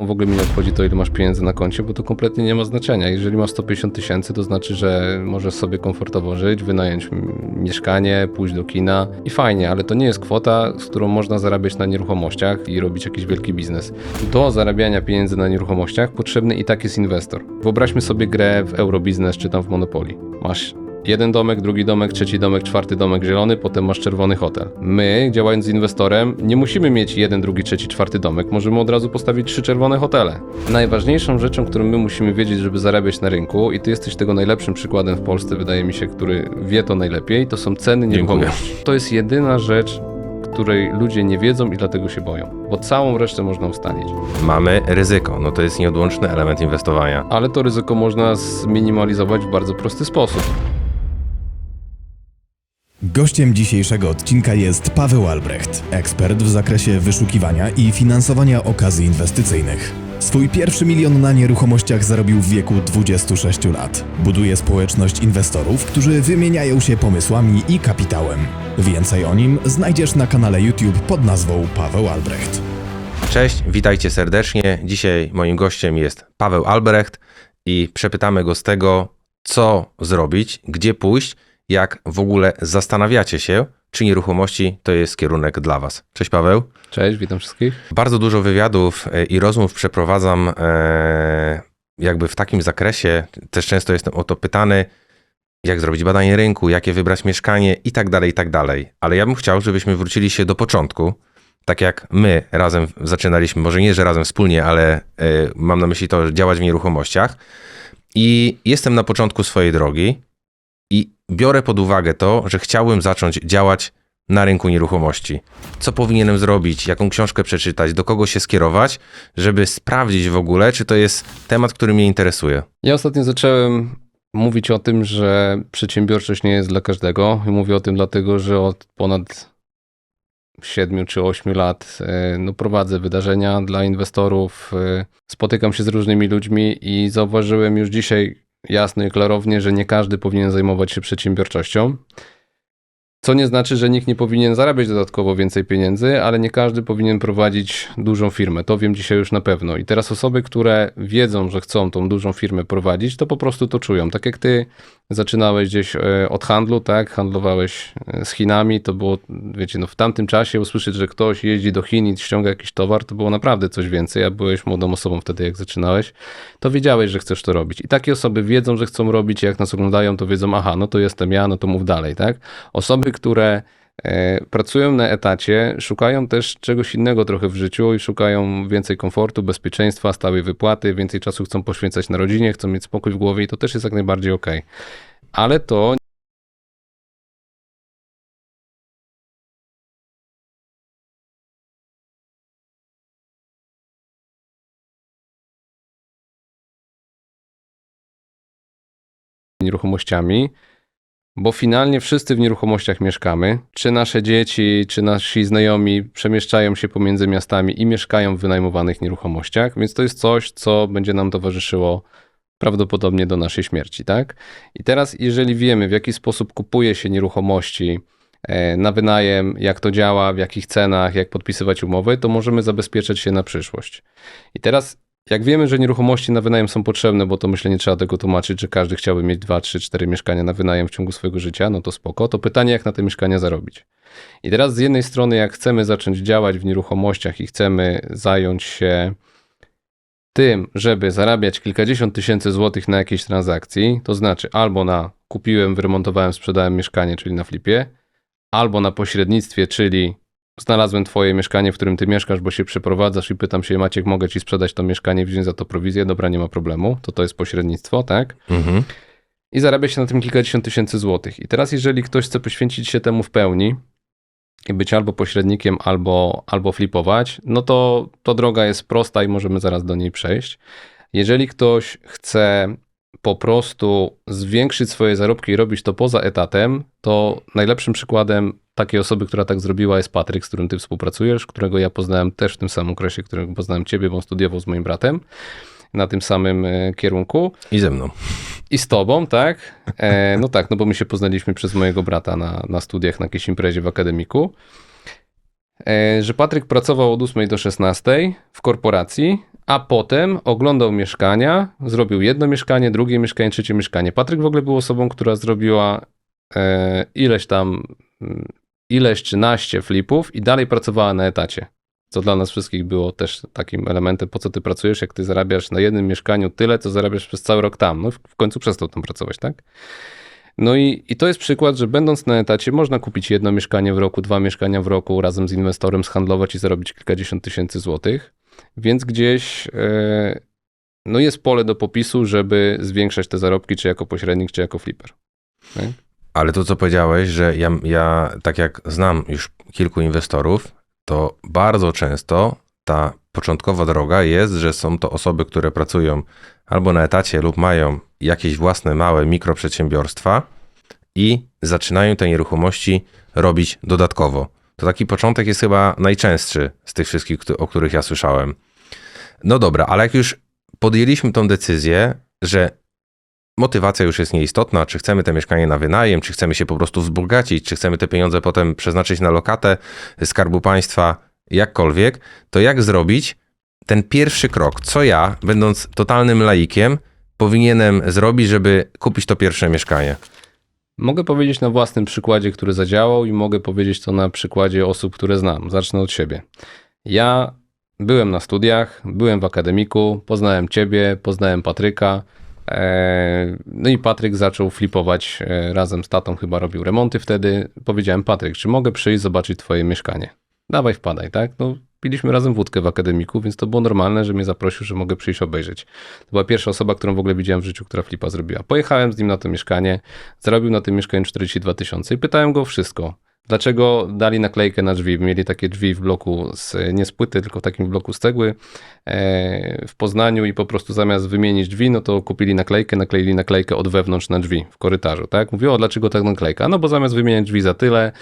W ogóle mi nie obchodzi to, ile masz pieniędzy na koncie, bo to kompletnie nie ma znaczenia. Jeżeli masz 150 tysięcy, to znaczy, że możesz sobie komfortowo żyć, wynająć mieszkanie, pójść do kina i fajnie, ale to nie jest kwota, z którą można zarabiać na nieruchomościach i robić jakiś wielki biznes. Do zarabiania pieniędzy na nieruchomościach potrzebny i tak jest inwestor. Wyobraźmy sobie grę w Eurobiznes czy tam w Monopoly. Masz Jeden domek, drugi domek, trzeci domek, czwarty domek zielony, potem masz czerwony hotel. My, działając z inwestorem, nie musimy mieć jeden, drugi, trzeci, czwarty domek. Możemy od razu postawić trzy czerwone hotele. Najważniejszą rzeczą, którą my musimy wiedzieć, żeby zarabiać na rynku, i ty jesteś tego najlepszym przykładem w Polsce, wydaje mi się, który wie to najlepiej, to są ceny nieruchomości. To jest jedyna rzecz, której ludzie nie wiedzą i dlatego się boją, bo całą resztę można ustalić. Mamy ryzyko, no to jest nieodłączny element inwestowania. Ale to ryzyko można zminimalizować w bardzo prosty sposób. Gościem dzisiejszego odcinka jest Paweł Albrecht, ekspert w zakresie wyszukiwania i finansowania okazji inwestycyjnych. Swój pierwszy milion na nieruchomościach zarobił w wieku 26 lat. Buduje społeczność inwestorów, którzy wymieniają się pomysłami i kapitałem. Więcej o nim znajdziesz na kanale YouTube pod nazwą Paweł Albrecht. Cześć, witajcie serdecznie. Dzisiaj moim gościem jest Paweł Albrecht i przepytamy go z tego, co zrobić, gdzie pójść, jak w ogóle zastanawiacie się, czy nieruchomości to jest kierunek dla Was. Cześć Paweł. Cześć, witam wszystkich. Bardzo dużo wywiadów e, i rozmów przeprowadzam e, jakby w takim zakresie. Też często jestem o to pytany, jak zrobić badanie rynku, jakie wybrać mieszkanie i tak dalej, i tak dalej. Ale ja bym chciał, żebyśmy wrócili się do początku. Tak jak my razem zaczynaliśmy, może nie, że razem wspólnie, ale e, mam na myśli to, że działać w nieruchomościach. I jestem na początku swojej drogi biorę pod uwagę to, że chciałbym zacząć działać na rynku nieruchomości. Co powinienem zrobić, jaką książkę przeczytać, do kogo się skierować, żeby sprawdzić w ogóle, czy to jest temat, który mnie interesuje. Ja ostatnio zacząłem mówić o tym, że przedsiębiorczość nie jest dla każdego. I mówię o tym dlatego, że od ponad 7 czy 8 lat e, no, prowadzę wydarzenia dla inwestorów, e, spotykam się z różnymi ludźmi i zauważyłem już dzisiaj jasno i klarownie, że nie każdy powinien zajmować się przedsiębiorczością. Co nie znaczy, że nikt nie powinien zarabiać dodatkowo więcej pieniędzy, ale nie każdy powinien prowadzić dużą firmę. To wiem dzisiaj już na pewno. I teraz osoby, które wiedzą, że chcą tą dużą firmę prowadzić, to po prostu to czują. Tak jak ty zaczynałeś gdzieś e, od handlu, tak? Handlowałeś e, z Chinami, to było, wiecie, no w tamtym czasie usłyszeć, że ktoś jeździ do Chin i ściąga jakiś towar, to było naprawdę coś więcej, a byłeś młodą osobą wtedy, jak zaczynałeś, to wiedziałeś, że chcesz to robić. I takie osoby wiedzą, że chcą robić, jak nas oglądają, to wiedzą, aha, no to jestem ja, no to mów dalej, tak? Osoby, które e, pracują na etacie, szukają też czegoś innego trochę w życiu i szukają więcej komfortu, bezpieczeństwa, stałej wypłaty, więcej czasu chcą poświęcać na rodzinie, chcą mieć spokój w głowie i to też jest jak najbardziej okej. Ale to nieruchomościami, bo finalnie wszyscy w nieruchomościach mieszkamy. Czy nasze dzieci, czy nasi znajomi przemieszczają się pomiędzy miastami i mieszkają w wynajmowanych nieruchomościach, więc to jest coś, co będzie nam towarzyszyło prawdopodobnie do naszej śmierci, tak? I teraz, jeżeli wiemy, w jaki sposób kupuje się nieruchomości e, na wynajem, jak to działa, w jakich cenach, jak podpisywać umowy, to możemy zabezpieczyć się na przyszłość. I teraz, jak wiemy, że nieruchomości na wynajem są potrzebne, bo to myślę, nie trzeba tego tłumaczyć, że każdy chciałby mieć 2, 3, 4 mieszkania na wynajem w ciągu swojego życia, no to spoko. To pytanie, jak na te mieszkania zarobić. I teraz z jednej strony, jak chcemy zacząć działać w nieruchomościach i chcemy zająć się tym, żeby zarabiać kilkadziesiąt tysięcy złotych na jakiejś transakcji, to znaczy albo na kupiłem, wyremontowałem, sprzedałem mieszkanie, czyli na flipie, albo na pośrednictwie, czyli znalazłem twoje mieszkanie, w którym ty mieszkasz, bo się przeprowadzasz i pytam się, Maciek, mogę ci sprzedać to mieszkanie, wziąć za to prowizję, dobra, nie ma problemu, to to jest pośrednictwo, tak? Mhm. i zarabia się na tym kilkadziesiąt tysięcy złotych. I teraz, jeżeli ktoś chce poświęcić się temu w pełni i być albo pośrednikiem, albo, albo flipować, no to, to droga jest prosta i możemy zaraz do niej przejść. Jeżeli ktoś chce po prostu zwiększyć swoje zarobki i robić to poza etatem, to najlepszym przykładem takiej osoby, która tak zrobiła, jest Patryk, z którym ty współpracujesz, którego ja poznałem też w tym samym okresie, którego poznałem ciebie, bo on studiował z moim bratem na tym samym e, kierunku. I ze mną. I z tobą, tak? E, no tak, no bo my się poznaliśmy przez mojego brata na, na studiach na jakiejś imprezie w akademiku. E, że Patryk pracował od 8 do 16 w korporacji, a potem oglądał mieszkania, zrobił jedno mieszkanie, drugie mieszkanie, trzecie mieszkanie. Patryk w ogóle był osobą, która zrobiła e, ileś tam, mm, ileś czy naście flipów i dalej pracowała na etacie. Co dla nas wszystkich było też takim elementem, po co ty pracujesz, jak ty zarabiasz na jednym mieszkaniu tyle, co zarabiasz przez cały rok tam. No w końcu przestał tam pracować, tak? No i, i to jest przykład, że będąc na etacie można kupić jedno mieszkanie w roku, dwa mieszkania w roku, razem z inwestorem zhandlować i zarobić kilkadziesiąt tysięcy złotych, więc gdzieś e, no jest pole do popisu, żeby zwiększać te zarobki, czy jako pośrednik, czy jako flipper. Ale to, co powiedziałeś, że ja, ja tak jak znam już kilku inwestorów, to bardzo często ta początkowa droga jest, że są to osoby, które pracują albo na etacie lub mają jakieś własne małe mikroprzedsiębiorstwa i zaczynają te nieruchomości robić dodatkowo. To taki początek jest chyba najczęstszy z tych wszystkich, o których ja słyszałem. No dobra, ale jak już podjęliśmy tą decyzję, że motywacja już jest nieistotna, czy chcemy te mieszkanie na wynajem, czy chcemy się po prostu wzbogacić, czy chcemy te pieniądze potem przeznaczyć na lokatę Skarbu Państwa, jakkolwiek, to jak zrobić ten pierwszy krok? Co ja, będąc totalnym laikiem, powinienem zrobić, żeby kupić to pierwsze mieszkanie? Mogę powiedzieć na własnym przykładzie, który zadziałał, i mogę powiedzieć to na przykładzie osób, które znam. Zacznę od siebie. Ja byłem na studiach, byłem w akademiku, poznałem ciebie, poznałem Patryka. e, No i Patryk zaczął flipować e, razem z tatą, chyba robił remonty wtedy. Powiedziałem, Patryk, czy mogę przyjść zobaczyć twoje mieszkanie? Dawaj, wpadaj, tak? No, piliśmy razem wódkę w akademiku, więc to było normalne, że mnie zaprosił, że mogę przyjść obejrzeć. To była pierwsza osoba, którą w ogóle widziałem w życiu, która flipa zrobiła. Pojechałem z nim na to mieszkanie, zarobił na tym mieszkaniu 42 tysiące i pytałem go o wszystko. Dlaczego dali naklejkę na drzwi? Mieli takie drzwi w bloku, z, nie z płyty, tylko w takim bloku z cegły e, w Poznaniu i po prostu zamiast wymienić drzwi, no to kupili naklejkę, nakleili naklejkę od wewnątrz na drzwi w korytarzu, tak? Mówię, o dlaczego tak naklejka? No bo zamiast wymieniać drzwi za tyle,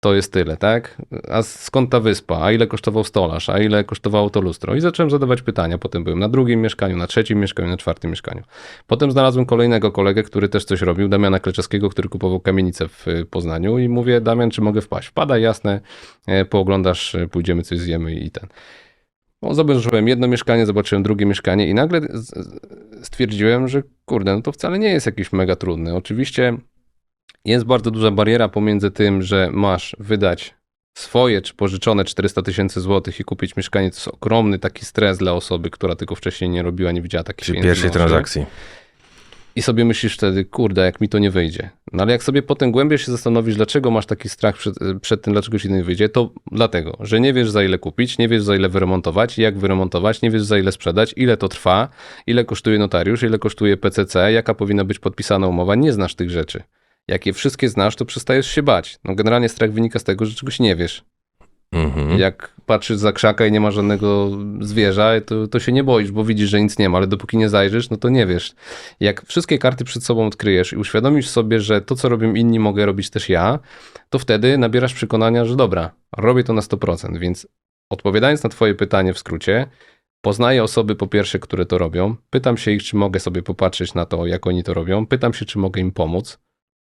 to jest tyle, tak? A skąd ta wyspa? A ile kosztował stolarz? A ile kosztowało to lustro? I zacząłem zadawać pytania. Potem byłem na drugim mieszkaniu, na trzecim mieszkaniu, na czwartym mieszkaniu. Potem znalazłem kolejnego kolegę, który też coś robił, Damiana Kleczewskiego, który kupował kamienicę w y, Poznaniu i mówię, Damian, czy mogę wpaść? Wpadaj, jasne, e, pooglądasz, e, pójdziemy coś zjemy i ten. No, zobaczyłem jedno mieszkanie, zobaczyłem drugie mieszkanie i nagle stwierdziłem, że kurde, no to wcale nie jest jakieś mega trudne. Oczywiście jest bardzo duża bariera pomiędzy tym, że masz wydać swoje czy pożyczone 400 tysięcy złotych i kupić mieszkanie. To jest ogromny taki stres dla osoby, która tego wcześniej nie robiła, nie widziała takich Przy pierwszej transakcji. I sobie myślisz wtedy, kurde, jak mi to nie wyjdzie. No ale jak sobie potem głębiej się zastanowisz, dlaczego masz taki strach przed, przed tym, dlaczego ci nie wyjdzie, to dlatego, że nie wiesz za ile kupić, nie wiesz za ile wyremontować, jak wyremontować, nie wiesz za ile sprzedać, ile to trwa, ile kosztuje notariusz, ile kosztuje PCC, jaka powinna być podpisana umowa, nie znasz tych rzeczy. Jak je wszystkie znasz, to przestajesz się bać. No generalnie strach wynika z tego, że czegoś nie wiesz. Mhm. Jak patrzysz za krzaka i nie ma żadnego zwierza, to, to się nie boisz, bo widzisz, że nic nie ma, ale dopóki nie zajrzysz, no to nie wiesz. Jak wszystkie karty przed sobą odkryjesz i uświadomisz sobie, że to, co robią inni, mogę robić też ja, to wtedy nabierasz przekonania, że dobra, robię to na 100%. Więc odpowiadając na Twoje pytanie w skrócie, poznaję osoby po pierwsze, które to robią, pytam się ich, czy mogę sobie popatrzeć na to, jak oni to robią, pytam się, czy mogę im pomóc,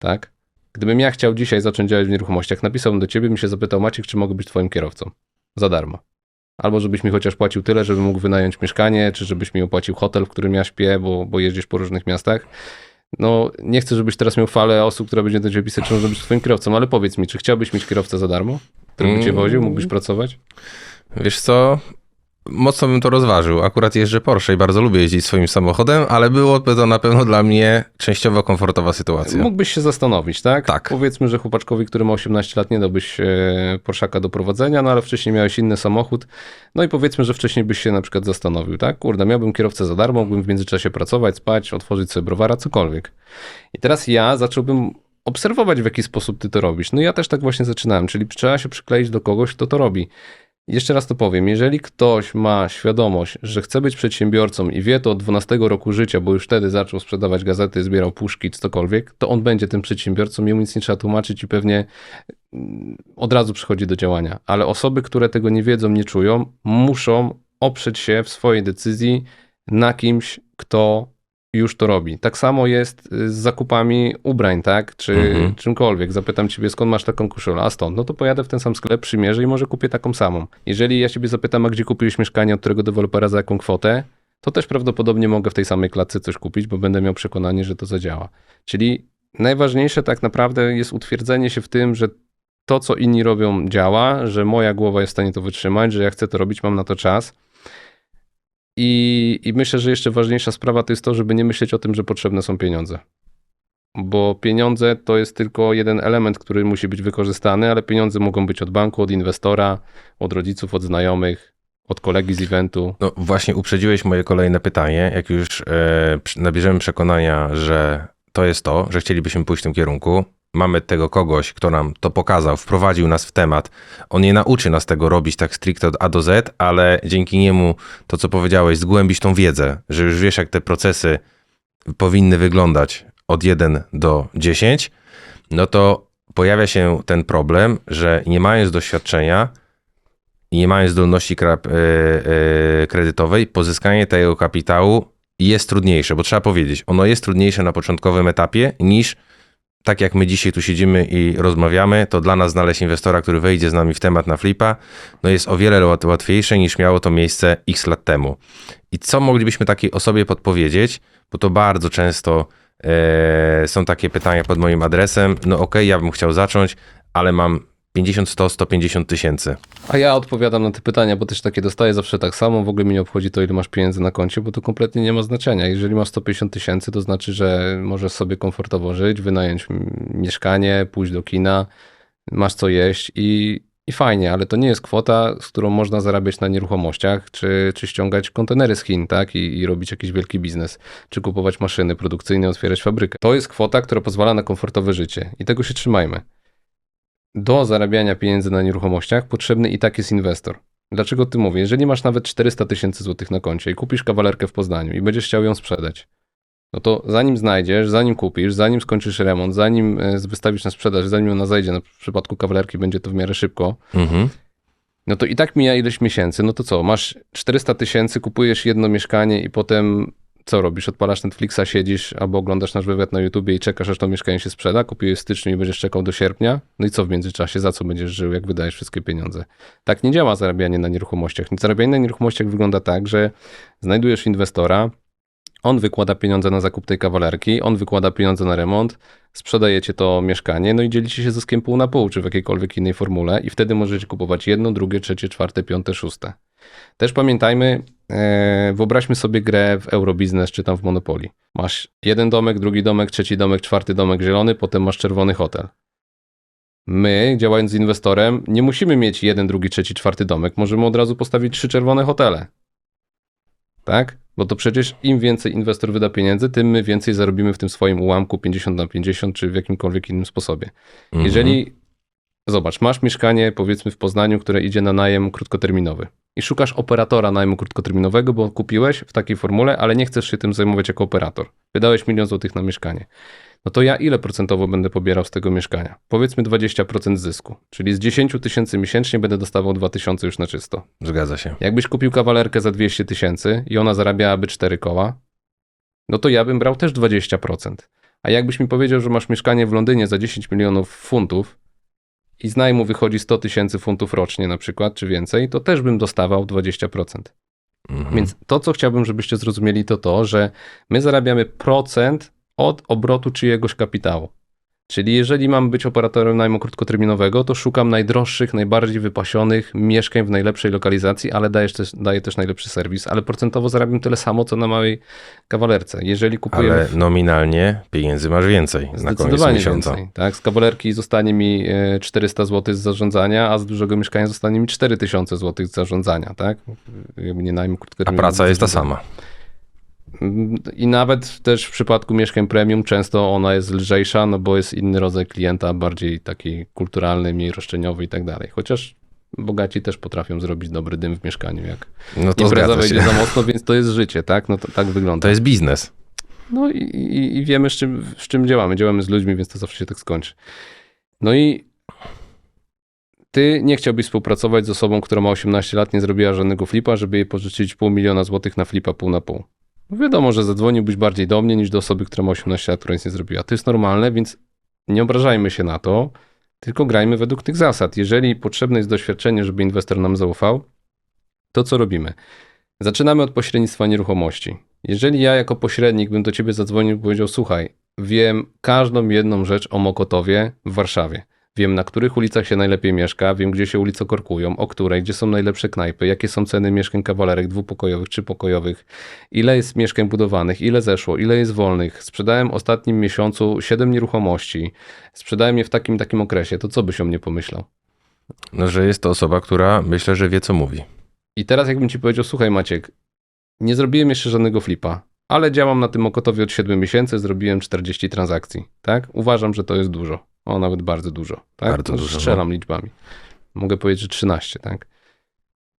tak? Gdybym ja chciał dzisiaj zacząć działać w nieruchomościach, napisałbym do ciebie, bym się zapytał, Maciek, czy mogę być twoim kierowcą? Za darmo. Albo żebyś mi chociaż płacił tyle, żebym mógł wynająć mieszkanie, czy żebyś mi opłacił hotel, w którym ja śpię, bo, bo jeździsz po różnych miastach. No, nie chcę, żebyś teraz miał falę osób, która będzie do ciebie pisać, czy może być twoim kierowcą, ale powiedz mi, czy chciałbyś mieć kierowcę za darmo, który by cię Mm. woził, mógłbyś pracować? Wiesz co? Mocno bym to rozważył. Akurat jeżdżę Porsche i bardzo lubię jeździć swoim samochodem, ale byłoby to na pewno dla mnie częściowo komfortowa sytuacja. Mógłbyś się zastanowić, tak? Tak. Powiedzmy, że chłopaczkowi, który ma 18 lat, nie dałbyś e, Porszaka do prowadzenia, no ale wcześniej miałeś inny samochód. No i powiedzmy, że wcześniej byś się na przykład zastanowił, tak? Kurde, miałbym kierowcę za darmo, mógłbym w międzyczasie pracować, spać, otworzyć sobie browara, cokolwiek. I teraz ja zacząłbym obserwować, w jaki sposób ty to robisz. No ja też tak właśnie zaczynałem, czyli trzeba się przykleić do kogoś, kto to robi. Jeszcze raz to powiem, jeżeli ktoś ma świadomość, że chce być przedsiębiorcą i wie to od 12 roku życia, bo już wtedy zaczął sprzedawać gazety, zbierał puszki cokolwiek, to on będzie tym przedsiębiorcą, jemu nic nie trzeba tłumaczyć i pewnie mm, od razu przychodzi do działania. Ale osoby, które tego nie wiedzą, nie czują, muszą oprzeć się w swojej decyzji na kimś, kto już to robi. Tak samo jest y, z zakupami ubrań, tak? Czy Mhm. czymkolwiek. Zapytam ciebie, skąd masz taką koszulę? A stąd. No to pojadę w ten sam sklep, przymierzę i może kupię taką samą. Jeżeli ja ciebie zapytam, a gdzie kupiłeś mieszkanie, od którego dewelopera, za jaką kwotę, to też prawdopodobnie mogę w tej samej klatce coś kupić, bo będę miał przekonanie, że to zadziała. Czyli najważniejsze tak naprawdę jest utwierdzenie się w tym, że to, co inni robią, działa, że moja głowa jest w stanie to wytrzymać, że ja chcę to robić, mam na to czas. I, I myślę, że jeszcze ważniejsza sprawa to jest to, żeby nie myśleć o tym, że potrzebne są pieniądze. Bo pieniądze to jest tylko jeden element, który musi być wykorzystany, ale pieniądze mogą być od banku, od inwestora, od rodziców, od znajomych, od kolegi z eventu. No właśnie uprzedziłeś moje kolejne pytanie. Jak już e, nabierzemy przekonania, że to jest to, że chcielibyśmy pójść w tym kierunku, mamy tego kogoś, kto nam to pokazał, wprowadził nas w temat. On nie nauczy nas tego robić tak stricte od A do Z, ale dzięki niemu to, co powiedziałeś, zgłębić tą wiedzę, że już wiesz, jak te procesy powinny wyglądać od 1 do 10, no to pojawia się ten problem, że nie mając doświadczenia i nie mając zdolności e, e, kredytowej, pozyskanie tego kapitału jest trudniejsze, bo trzeba powiedzieć, ono jest trudniejsze na początkowym etapie niż tak jak my dzisiaj tu siedzimy i rozmawiamy, to dla nas znaleźć inwestora, który wejdzie z nami w temat na flipa, no jest o wiele łat- łatwiejsze niż miało to miejsce x lat temu. I co moglibyśmy takiej osobie podpowiedzieć, bo to bardzo często e, są takie pytania pod moim adresem, no okej, ja bym chciał zacząć, ale mam 50, 100, 150 tysięcy. A ja odpowiadam na te pytania, bo też takie dostaję zawsze tak samo. W ogóle mi nie obchodzi to, ile masz pieniędzy na koncie, bo to kompletnie nie ma znaczenia. Jeżeli masz 150 tysięcy, to znaczy, że możesz sobie komfortowo żyć, wynająć mieszkanie, pójść do kina, masz co jeść i, i fajnie, ale to nie jest kwota, z którą można zarabiać na nieruchomościach, czy, czy ściągać kontenery z Chin, tak? I, I robić jakiś wielki biznes, czy kupować maszyny produkcyjne, otwierać fabrykę. To jest kwota, która pozwala na komfortowe życie i tego się trzymajmy do zarabiania pieniędzy na nieruchomościach potrzebny i tak jest inwestor. Dlaczego ty mówię? Jeżeli masz nawet 400 tysięcy złotych na koncie i kupisz kawalerkę w Poznaniu i będziesz chciał ją sprzedać, no to zanim znajdziesz, zanim kupisz, zanim skończysz remont, zanim e, wystawisz na sprzedaż, zanim ona zajdzie, na w przypadku kawalerki będzie to w miarę szybko, Mhm. no to i tak mija ileś miesięcy. No to co, masz 400 tysięcy, kupujesz jedno mieszkanie i potem co robisz? Odpalasz Netflixa, siedzisz albo oglądasz nasz wywiad na YouTubie i czekasz, aż to mieszkanie się sprzeda, kupiłeś w styczniu i będziesz czekał do sierpnia. No i co w międzyczasie? Za co będziesz żył, jak wydajesz wszystkie pieniądze? Tak nie działa zarabianie na nieruchomościach. Zarabianie na nieruchomościach wygląda tak, że znajdujesz inwestora, on wykłada pieniądze na zakup tej kawalerki, on wykłada pieniądze na remont, sprzedajecie to mieszkanie, no i dzielicie się zyskiem pół na pół, czy w jakiejkolwiek innej formule i wtedy możecie kupować jedno, drugie, trzecie, czwarte, piąte, szóste. Też pamiętajmy, wyobraźmy sobie grę w Eurobiznes czy tam w Monopoly. Masz jeden domek, drugi domek, trzeci domek, czwarty domek zielony, potem masz czerwony hotel. My, działając z inwestorem, nie musimy mieć jeden, drugi, trzeci, czwarty domek. Możemy od razu postawić trzy czerwone hotele. Tak? Bo to przecież im więcej inwestor wyda pieniędzy, tym my więcej zarobimy w tym swoim ułamku 50 na 50 czy w jakimkolwiek innym sposobie. Mhm. Jeżeli, zobacz, masz mieszkanie powiedzmy w Poznaniu, które idzie na najem krótkoterminowy i szukasz operatora najmu krótkoterminowego, bo kupiłeś w takiej formule, ale nie chcesz się tym zajmować jako operator. Wydałeś milion złotych na mieszkanie. No to ja ile procentowo będę pobierał z tego mieszkania? Powiedzmy 20% zysku, czyli z 10 tysięcy miesięcznie będę dostawał 2 tysiące już na czysto. Zgadza się. Jakbyś kupił kawalerkę za 200 tysięcy i ona zarabiałaby 4 koła, no to ja bym brał też 20%. A jakbyś mi powiedział, że masz mieszkanie w Londynie za 10 milionów funtów i z najmu wychodzi 100 tysięcy funtów rocznie na przykład, czy więcej, to też bym dostawał 20%. Mhm. Więc to, co chciałbym, żebyście zrozumieli, to to, że my zarabiamy procent od obrotu czyjegoś kapitału. Czyli jeżeli mam być operatorem najmu krótkoterminowego, to szukam najdroższych, najbardziej wypasionych mieszkań w najlepszej lokalizacji, ale daję też, daję też najlepszy serwis, ale procentowo zarabiam tyle samo, co na małej kawalerce. Jeżeli kupuję Ale nominalnie pieniędzy masz więcej na koniec miesiąca. więcej. Tak? Z kawalerki zostanie mi e, 400 zł z zarządzania, a z dużego mieszkania zostanie mi 4000 zł z zarządzania. Tak? Jakby nie najmu A krótkoterminowego. praca jest ta sama. I nawet też w przypadku mieszkań premium często ona jest lżejsza, no bo jest inny rodzaj klienta, bardziej taki kulturalny, mniej roszczeniowy i tak dalej. Chociaż bogaci też potrafią zrobić dobry dym w mieszkaniu, jak No to impreza wejdzie się. za mocno, więc to jest życie, tak? No to tak wygląda. To jest biznes. No i, i, i wiemy, z czym, z czym działamy. Działamy z ludźmi, więc to zawsze się tak skończy. No i ty nie chciałbyś współpracować z osobą, która ma 18 lat, nie zrobiła żadnego flipa, żeby jej pożyczyć pół miliona złotych na flipa pół na pół. Wiadomo, że zadzwoniłbyś bardziej do mnie niż do osoby, która ma 18 lat, która nic nie zrobiła. To jest normalne, więc nie obrażajmy się na to, tylko grajmy według tych zasad. Jeżeli potrzebne jest doświadczenie, żeby inwestor nam zaufał, to co robimy? Zaczynamy od pośrednictwa nieruchomości. Jeżeli ja jako pośrednik bym do ciebie zadzwonił i powiedział: Słuchaj, wiem każdą jedną rzecz o Mokotowie w Warszawie. Wiem, na których ulicach się najlepiej mieszka, wiem, gdzie się ulice korkują, o której, gdzie są najlepsze knajpy, jakie są ceny mieszkań kawalerek dwupokojowych, trzypokojowych, ile jest mieszkań budowanych, ile zeszło, ile jest wolnych. Sprzedałem w ostatnim miesiącu 7 nieruchomości, sprzedałem je w takim takim okresie, to co byś o mnie pomyślał? No, że jest to osoba, która myślę, że wie, co mówi. I teraz jakbym ci powiedział, słuchaj Maciek, nie zrobiłem jeszcze żadnego flipa, ale działam na tym Mokotowie od 7 miesięcy, zrobiłem 40 transakcji, tak? Uważam, że to jest dużo. O, nawet bardzo dużo, tak? Bardzo To dużo, no. Strzelam liczbami. Mogę powiedzieć, że 13, tak?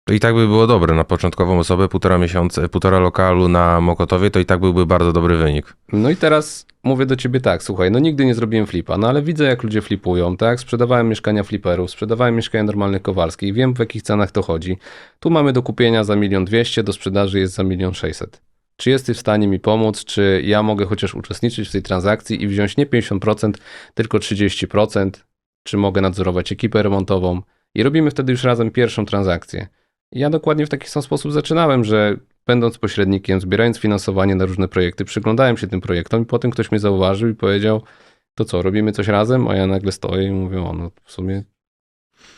To i tak by było dobre na początkową osobę, półtora miesiąca, półtora lokalu na Mokotowie, to i tak byłby bardzo dobry wynik. No i teraz mówię do ciebie tak, słuchaj, no nigdy nie zrobiłem flipa, no ale widzę jak ludzie flipują, tak? Sprzedawałem mieszkania fliperów, sprzedawałem mieszkania normalnych Kowalskich, wiem w jakich cenach to chodzi. Tu mamy do kupienia za milion dwieście, do sprzedaży jest za milion sześćset. Czy jesteś w stanie mi pomóc, czy ja mogę chociaż uczestniczyć w tej transakcji i wziąć nie 50%, tylko 30%, czy mogę nadzorować ekipę remontową i robimy wtedy już razem pierwszą transakcję. Ja dokładnie w taki sam sposób zaczynałem, że będąc pośrednikiem, zbierając finansowanie na różne projekty, przyglądałem się tym projektom i potem ktoś mnie zauważył i powiedział, to co, robimy coś razem? A ja nagle stoję i mówię, o no w sumie,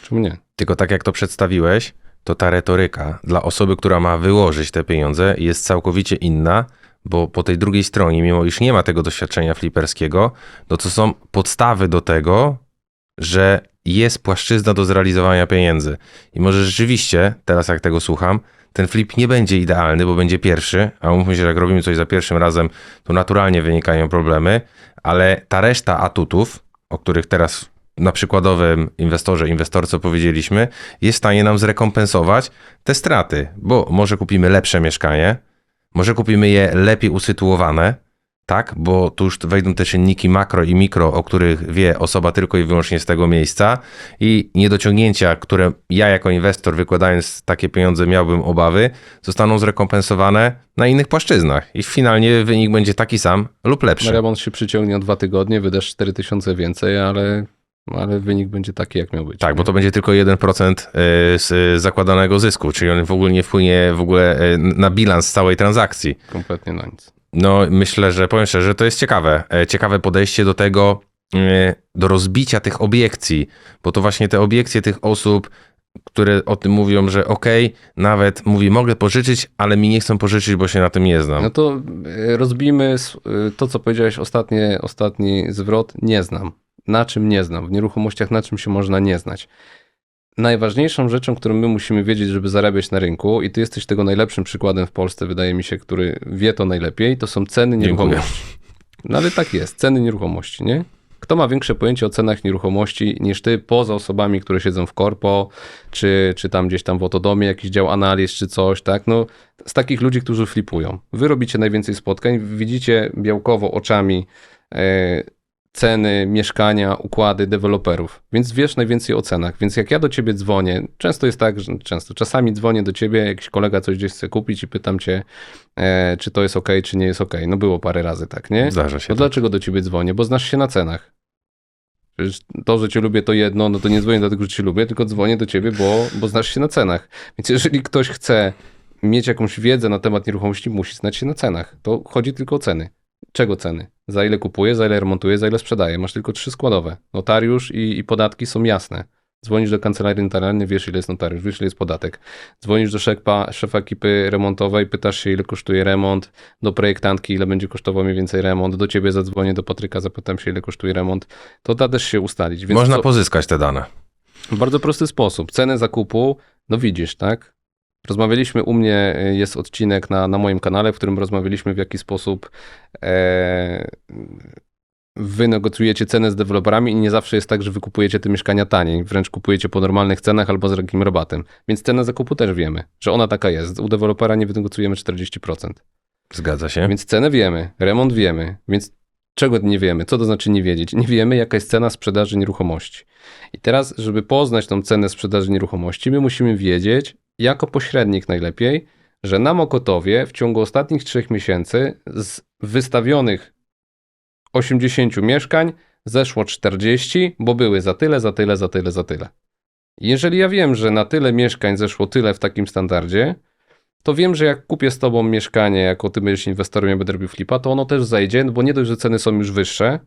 czemu nie? Tylko tak jak to przedstawiłeś, to ta retoryka dla osoby, która ma wyłożyć te pieniądze, jest całkowicie inna, bo po tej drugiej stronie, mimo iż nie ma tego doświadczenia fliperskiego, no to są podstawy do tego, że jest płaszczyzna do zrealizowania pieniędzy. I może rzeczywiście, teraz jak tego słucham, ten flip nie będzie idealny, bo będzie pierwszy, a umówmy się, że jak robimy coś za pierwszym razem, to naturalnie wynikają problemy, ale ta reszta atutów, o których teraz na przykładowym inwestorze, inwestorce powiedzieliśmy, jest w stanie nam zrekompensować te straty, bo może kupimy lepsze mieszkanie, może kupimy je lepiej usytuowane, tak, bo tu już wejdą te czynniki makro i mikro, o których wie osoba tylko i wyłącznie z tego miejsca i niedociągnięcia, które ja jako inwestor wykładając takie pieniądze miałbym obawy, zostaną zrekompensowane na innych płaszczyznach i finalnie wynik będzie taki sam lub lepszy. Remont się przyciągnie o dwa tygodnie, wydasz 4000 więcej, ale, ale wynik będzie taki, jak miał być. Tak, nie? bo to będzie tylko 1% y, z y, zakładanego zysku, czyli on w ogóle nie wpłynie w ogóle y, na bilans całej transakcji. Kompletnie na nic. No, myślę, że powiem szczerze, że to jest ciekawe. E, Ciekawe podejście do tego, e, do rozbicia tych obiekcji, bo to właśnie te obiekcje tych osób, które o tym mówią, że okej, nawet mówi, mogę pożyczyć, ale mi nie chcą pożyczyć, bo się na tym nie znam. No to e, rozbijmy e, to, co powiedziałeś, ostatnie, ostatni zwrot. Nie znam. Na czym nie znam? W nieruchomościach na czym się można nie znać? Najważniejszą rzeczą, którą my musimy wiedzieć, żeby zarabiać na rynku, i ty jesteś tego najlepszym przykładem w Polsce, wydaje mi się, który wie to najlepiej, to są ceny Dziękuję. nieruchomości. No ale tak jest, ceny nieruchomości, nie? Kto ma większe pojęcie o cenach nieruchomości niż ty, poza osobami, które siedzą w korpo, czy, czy tam gdzieś tam w otodomie, jakiś dział analiz, czy coś, tak? No, z takich ludzi, którzy flipują. Wy robicie najwięcej spotkań, widzicie białkowo oczami e, ceny, mieszkania, układy deweloperów, więc wiesz najwięcej o cenach. Więc jak ja do ciebie dzwonię, często jest tak, że często, czasami dzwonię do ciebie, jakiś kolega coś gdzieś chce kupić i pytam cię, e, czy to jest ok, czy nie jest ok. No było parę razy tak, nie? Zdarza się. No tak. dlaczego do ciebie dzwonię? Bo znasz się na cenach. Przecież to, że cię lubię, to jedno, no to nie dzwonię dlatego, że cię lubię, tylko dzwonię do ciebie, bo, bo znasz się na cenach. Więc jeżeli ktoś chce mieć jakąś wiedzę na temat nieruchomości, musi znać się na cenach. To chodzi tylko o ceny. Czego ceny? Za ile kupuję, za ile remontuję, za ile sprzedaję. Masz tylko trzy składowe. Notariusz i, i podatki są jasne. Dzwonisz do kancelarii notarialnej, wiesz ile jest notariusz, wiesz ile jest podatek. Dzwonisz do szefa, szefa ekipy remontowej, pytasz się ile kosztuje remont, do projektantki ile będzie kosztował mniej więcej remont, do ciebie zadzwonię, do Patryka, zapytam się ile kosztuje remont. To da też się ustalić. Więc Można co, pozyskać te dane. w bardzo prosty sposób. Cenę zakupu, no widzisz, tak? Rozmawialiśmy u mnie, y, jest odcinek na, na moim kanale, w którym rozmawialiśmy w jaki sposób e, wy negocjujecie cenę z deweloperami i nie zawsze jest tak, że wy kupujecie te mieszkania taniej, wręcz kupujecie po normalnych cenach albo z takim rabatem. Więc cenę zakupu też wiemy, że ona taka jest. U dewelopera nie wynegocjujemy 40%. Zgadza się. Więc cenę wiemy, remont wiemy, więc czego nie wiemy? Co to znaczy nie wiedzieć? Nie wiemy, jaka jest cena sprzedaży nieruchomości. I teraz, żeby poznać tą cenę sprzedaży nieruchomości, my musimy wiedzieć, jako pośrednik najlepiej, że na Mokotowie w ciągu ostatnich trzech miesięcy z wystawionych 80 mieszkań zeszło 40, bo były za tyle, za tyle, za tyle, za tyle. Jeżeli ja wiem, że na tyle mieszkań zeszło tyle w takim standardzie, to wiem, że jak kupię z tobą mieszkanie, jako ty będziesz inwestorem, ja będę robił flipa, to ono też zejdzie, bo nie dość, że ceny są już wyższe,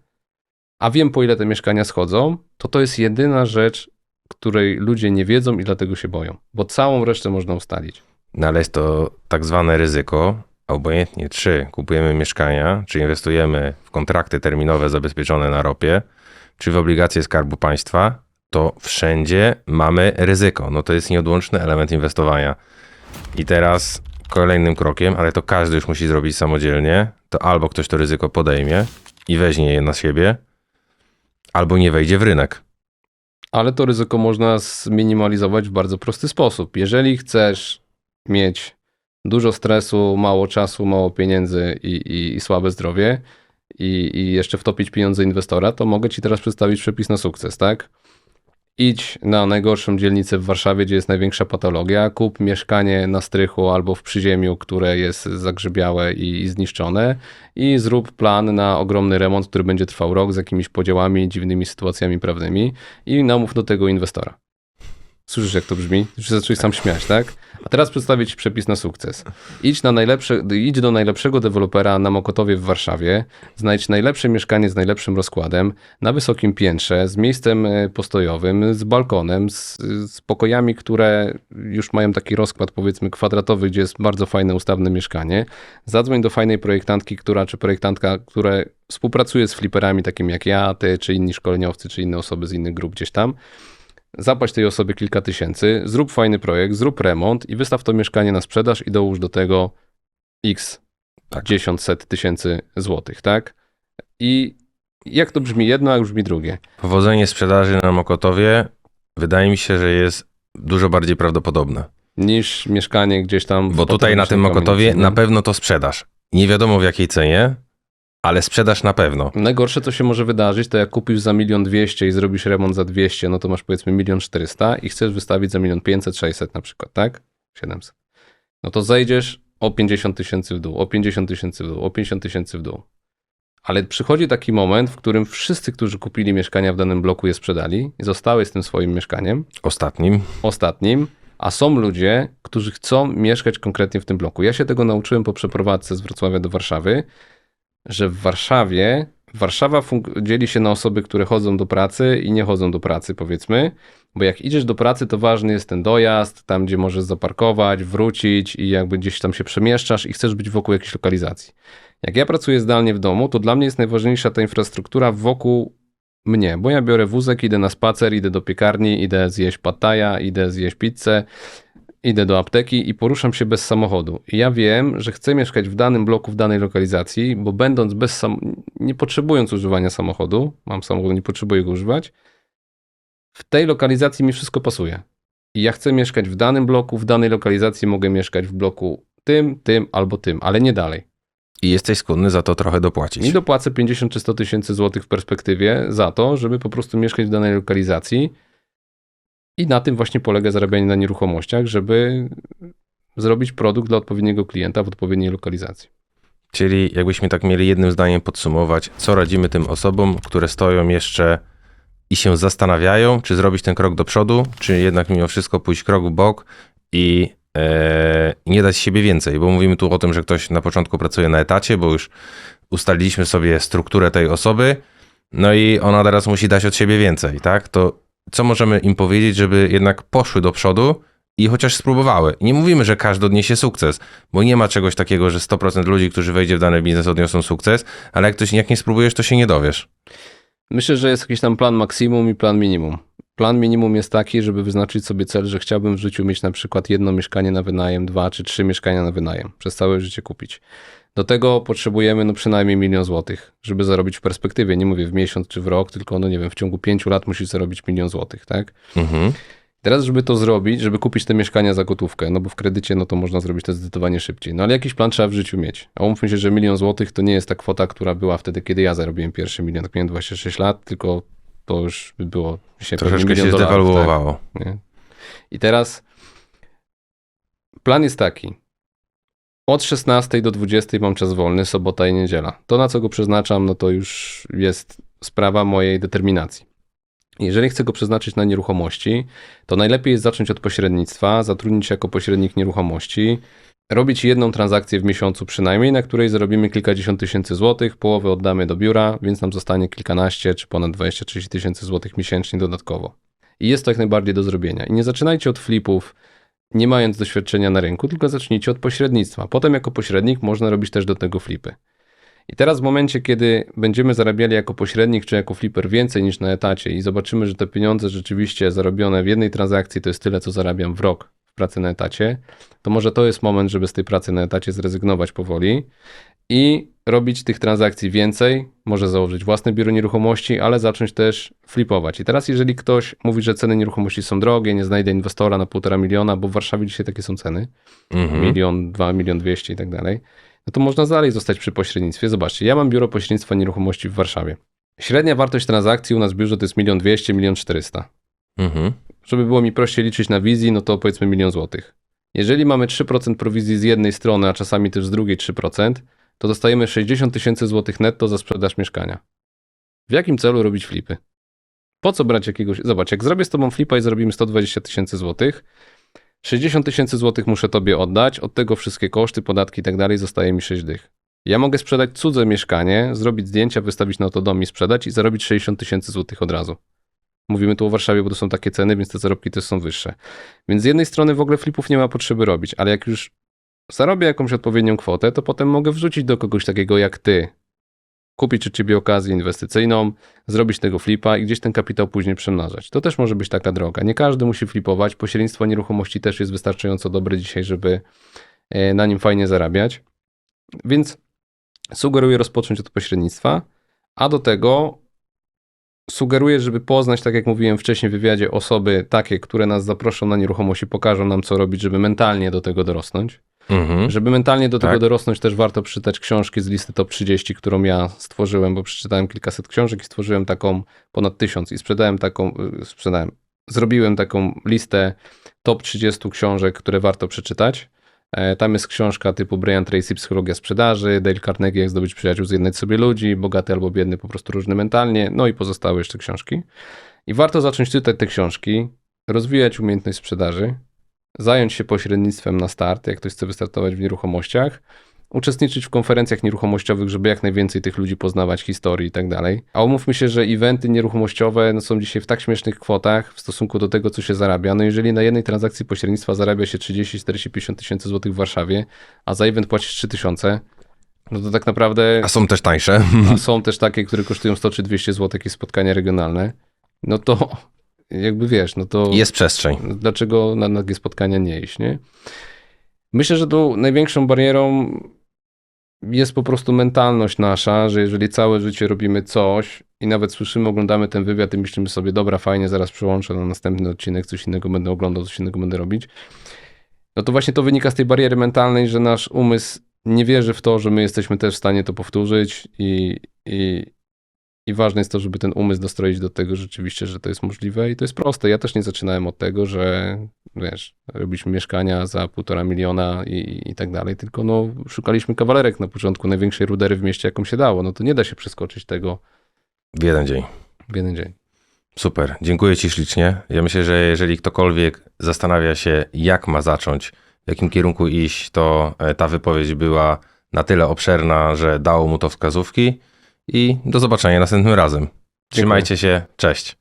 a wiem po ile te mieszkania schodzą, to to jest jedyna rzecz, której ludzie nie wiedzą i dlatego się boją, bo całą resztę można ustalić. No ale jest to tak zwane ryzyko, a obojętnie czy kupujemy mieszkania, czy inwestujemy w kontrakty terminowe zabezpieczone na ropie, czy w obligacje Skarbu Państwa, to wszędzie mamy ryzyko. No to jest nieodłączny element inwestowania. I teraz kolejnym krokiem, ale to każdy już musi zrobić samodzielnie, to albo ktoś to ryzyko podejmie i weźmie je na siebie, albo nie wejdzie w rynek. Ale to ryzyko można zminimalizować w bardzo prosty sposób. Jeżeli chcesz mieć dużo stresu, mało czasu, mało pieniędzy i, i, i słabe zdrowie i, i jeszcze wtopić pieniądze inwestora, to mogę ci teraz przedstawić przepis na sukces, tak? Idź na najgorszą dzielnicę w Warszawie, gdzie jest największa patologia, kup mieszkanie na strychu albo w przyziemiu, które jest zagrzybiałe i, i zniszczone. I zrób plan na ogromny remont, który będzie trwał rok z jakimiś podziałami, dziwnymi sytuacjami prawnymi. I namów do tego inwestora. Słyszysz, jak to brzmi? Już zacząłeś sam śmiać, tak? A teraz przedstawię Ci przepis na sukces. Idź, na najlepsze, idź do najlepszego dewelopera na Mokotowie w Warszawie, znajdź najlepsze mieszkanie z najlepszym rozkładem, na wysokim piętrze, z miejscem e, postojowym, z balkonem, z, z pokojami, które już mają taki rozkład powiedzmy kwadratowy, gdzie jest bardzo fajne, ustawne mieszkanie. Zadzwoń do fajnej projektantki, która, czy projektantka, które współpracuje z fliperami takimi jak ja, ty, czy inni szkoleniowcy, czy inne osoby z innych grup gdzieś tam zapłać tej osobie kilka tysięcy, zrób fajny projekt, zrób remont i wystaw to mieszkanie na sprzedaż i dołóż do tego x Tak. tysięcy złotych, tak? I jak to brzmi jedno, jak brzmi drugie? Powodzenie sprzedaży na Mokotowie wydaje mi się, że jest dużo bardziej prawdopodobne. Niż mieszkanie gdzieś tam... Bo tutaj na tym Mokotowie na nie? pewno to sprzedaż. Nie wiadomo w jakiej cenie, ale sprzedaż na pewno. Najgorsze, co się może wydarzyć, to jak kupisz za milion dwieście i zrobisz remont za 200, no to masz powiedzmy milion czterysta i chcesz wystawić za milion pięćset, 600 na przykład, tak? 700. No to zejdziesz o 50 tysięcy w dół, o 50 tysięcy w dół, o 50 tysięcy w dół. Ale przychodzi taki moment, w którym wszyscy, którzy kupili mieszkania w danym bloku, je sprzedali i zostały z tym swoim mieszkaniem, Ostatnim. ostatnim, a są ludzie, którzy chcą mieszkać konkretnie w tym bloku. Ja się tego nauczyłem po przeprowadzce z Wrocławia do Warszawy, że w Warszawie Warszawa dzieli się na osoby, które chodzą do pracy i nie chodzą do pracy, powiedzmy, bo jak idziesz do pracy, to ważny jest ten dojazd, tam gdzie możesz zaparkować, wrócić i jakby gdzieś tam się przemieszczasz i chcesz być wokół jakiejś lokalizacji. Jak ja pracuję zdalnie w domu, to dla mnie jest najważniejsza ta infrastruktura wokół mnie, bo ja biorę wózek, idę na spacer, idę do piekarni, idę zjeść pataja, idę zjeść pizzę, idę do apteki i poruszam się bez samochodu. I ja wiem, że chcę mieszkać w danym bloku, w danej lokalizacji, bo będąc bez sam... nie potrzebując używania samochodu, mam samochód, nie potrzebuję go używać, w tej lokalizacji mi wszystko pasuje. I ja chcę mieszkać w danym bloku, w danej lokalizacji mogę mieszkać w bloku tym, tym albo tym, ale nie dalej. I jesteś skłonny za to trochę dopłacić. I dopłacę 50 czy 100 tysięcy złotych w perspektywie za to, żeby po prostu mieszkać w danej lokalizacji. I na tym właśnie polega zarabianie na nieruchomościach, żeby zrobić produkt dla odpowiedniego klienta w odpowiedniej lokalizacji. Czyli jakbyśmy tak mieli jednym zdaniem podsumować, co radzimy tym osobom, które stoją jeszcze i się zastanawiają, czy zrobić ten krok do przodu, czy jednak mimo wszystko pójść krok w bok i e, nie dać siebie więcej, bo mówimy tu o tym, że ktoś na początku pracuje na etacie, bo już ustaliliśmy sobie strukturę tej osoby, no i ona teraz musi dać od siebie więcej, tak? To co możemy im powiedzieć, żeby jednak poszły do przodu i chociaż spróbowały. Nie mówimy, że każdy odniesie sukces, bo nie ma czegoś takiego, że 100% ludzi, którzy wejdzie w dany biznes odniosą sukces, ale jak, ktoś, jak nie spróbujesz, to się nie dowiesz. Myślę, że jest jakiś tam plan maksimum i plan minimum. Plan minimum jest taki, żeby wyznaczyć sobie cel, że chciałbym w życiu mieć na przykład jedno mieszkanie na wynajem, dwa czy trzy mieszkania na wynajem, przez całe życie kupić. Do tego potrzebujemy no przynajmniej milion złotych, żeby zarobić w perspektywie, nie mówię w miesiąc czy w rok, tylko no nie wiem, w ciągu pięciu lat musisz zarobić milion złotych, tak? Mhm. Teraz, żeby to zrobić, żeby kupić te mieszkania za gotówkę, no bo w kredycie, no to można zrobić to zdecydowanie szybciej. No ale jakiś plan trzeba w życiu mieć. A umówmy się, że milion złotych to nie jest ta kwota, która była wtedy, kiedy ja zarobiłem pierwszy milion. Tak miałem 26 lat, tylko to już by było pewnie Troszeczkę się dolarów, zdewaluowało. Tak, nie? I teraz plan jest taki. Od 16 do 20 mam czas wolny, sobota i niedziela. To, na co go przeznaczam, no to już jest sprawa mojej determinacji. Jeżeli chcę go przeznaczyć na nieruchomości, to najlepiej jest zacząć od pośrednictwa, zatrudnić się jako pośrednik nieruchomości, robić jedną transakcję w miesiącu przynajmniej, na której zarobimy kilkadziesiąt tysięcy złotych, połowę oddamy do biura, więc nam zostanie kilkanaście czy ponad 20-30 tysięcy złotych miesięcznie dodatkowo. I jest to jak najbardziej do zrobienia. I nie zaczynajcie od flipów, nie mając doświadczenia na rynku, tylko zacznijcie od pośrednictwa. Potem jako pośrednik można robić też do tego flipy. I teraz w momencie, kiedy będziemy zarabiali jako pośrednik czy jako flipper więcej niż na etacie i zobaczymy, że te pieniądze rzeczywiście zarobione w jednej transakcji to jest tyle, co zarabiam w rok w pracy na etacie, to może to jest moment, żeby z tej pracy na etacie zrezygnować powoli i robić tych transakcji więcej, może założyć własne biuro nieruchomości, ale zacząć też flipować. I teraz jeżeli ktoś mówi, że ceny nieruchomości są drogie, nie znajdę inwestora na półtora miliona, bo w Warszawie dzisiaj takie są ceny, Mhm. milion, dwa, milion dwieście i tak dalej, no to można dalej zostać przy pośrednictwie. Zobaczcie, ja mam biuro pośrednictwa nieruchomości w Warszawie. Średnia wartość transakcji u nas w biurze to jest milion dwieście, milion czterysta. Mhm. Żeby było mi prościej liczyć na wizji, no to powiedzmy milion złotych. Jeżeli mamy 3% prowizji z jednej strony, a czasami też z drugiej 3%, to dostajemy 60 tysięcy złotych netto za sprzedaż mieszkania. W jakim celu robić flipy? Po co brać jakiegoś... Zobacz, jak zrobię z tobą flipa i zrobimy 120 tysięcy złotych, 60 tysięcy złotych muszę tobie oddać, od tego wszystkie koszty, podatki i tak dalej, zostaje mi 6 dych. Ja mogę sprzedać cudze mieszkanie, zrobić zdjęcia, wystawić na to dom i sprzedać i zarobić 60 tysięcy złotych od razu. Mówimy tu o Warszawie, bo to są takie ceny, więc te zarobki też są wyższe. Więc z jednej strony w ogóle flipów nie ma potrzeby robić, ale jak już zarobię jakąś odpowiednią kwotę, to potem mogę wrzucić do kogoś takiego jak ty. Kupić od ciebie okazję inwestycyjną, zrobić tego flipa i gdzieś ten kapitał później przemnażać. To też może być taka droga. Nie każdy musi flipować. Pośrednictwo nieruchomości też jest wystarczająco dobre dzisiaj, żeby e, na nim fajnie zarabiać. Więc sugeruję rozpocząć od pośrednictwa, a do tego sugeruję, żeby poznać, tak jak mówiłem wcześniej w wywiadzie, osoby takie, które nas zaproszą na nieruchomość i pokażą nam, co robić, żeby mentalnie do tego dorosnąć. Mhm. Żeby mentalnie do tego Tak. dorosnąć, też warto przeczytać książki z listy top 30, którą ja stworzyłem, bo przeczytałem kilkaset książek i stworzyłem taką ponad tysiąc i sprzedałem taką, y, sprzedałem, zrobiłem taką listę top 30 książek, które warto przeczytać. E, Tam jest książka typu Brian Tracy, Psychologia sprzedaży, Dale Carnegie, Jak zdobyć przyjaciół, zjednać sobie ludzi, bogaty albo biedny, po prostu różny mentalnie, no i pozostałe jeszcze książki. I warto zacząć czytać te książki, rozwijać umiejętność sprzedaży, zająć się pośrednictwem na start, jak ktoś chce wystartować w nieruchomościach, uczestniczyć w konferencjach nieruchomościowych, żeby jak najwięcej tych ludzi poznawać, historii i tak dalej. A umówmy się, że eventy nieruchomościowe no, są dzisiaj w tak śmiesznych kwotach w stosunku do tego, co się zarabia. No jeżeli na jednej transakcji pośrednictwa zarabia się 30, 40, 50 tysięcy złotych w Warszawie, a za event płacisz 3 tysiące, no to tak naprawdę... A są też tańsze. A są też takie, które kosztują 100 czy 200 zł, jakieś spotkania regionalne. No to jakby wiesz, no to Jest przestrzeń. dlaczego na takie spotkania nie iść, nie? Myślę, że tu największą barierą jest po prostu mentalność nasza, że jeżeli całe życie robimy coś i nawet słyszymy, oglądamy ten wywiad i myślimy sobie, dobra, fajnie, zaraz przełączę na następny odcinek, coś innego będę oglądał, coś innego będę robić, no to właśnie to wynika z tej bariery mentalnej, że nasz umysł nie wierzy w to, że my jesteśmy też w stanie to powtórzyć i, i, i ważne jest to, żeby ten umysł dostroić do tego rzeczywiście, że to jest możliwe i to jest proste. Ja też nie zaczynałem od tego, że wiesz, robiliśmy mieszkania za półtora miliona i, i tak dalej, tylko no, szukaliśmy kawalerek na początku, największej rudery w mieście, jaką się dało. No to nie da się przeskoczyć tego W jeden dzień. w jeden dzień. Super, dziękuję Ci ślicznie. Ja myślę, że jeżeli ktokolwiek zastanawia się, jak ma zacząć, w jakim kierunku iść, to e, ta wypowiedź była na tyle obszerna, że dało mu to wskazówki. I do zobaczenia następnym razem. Trzymajcie się, cześć.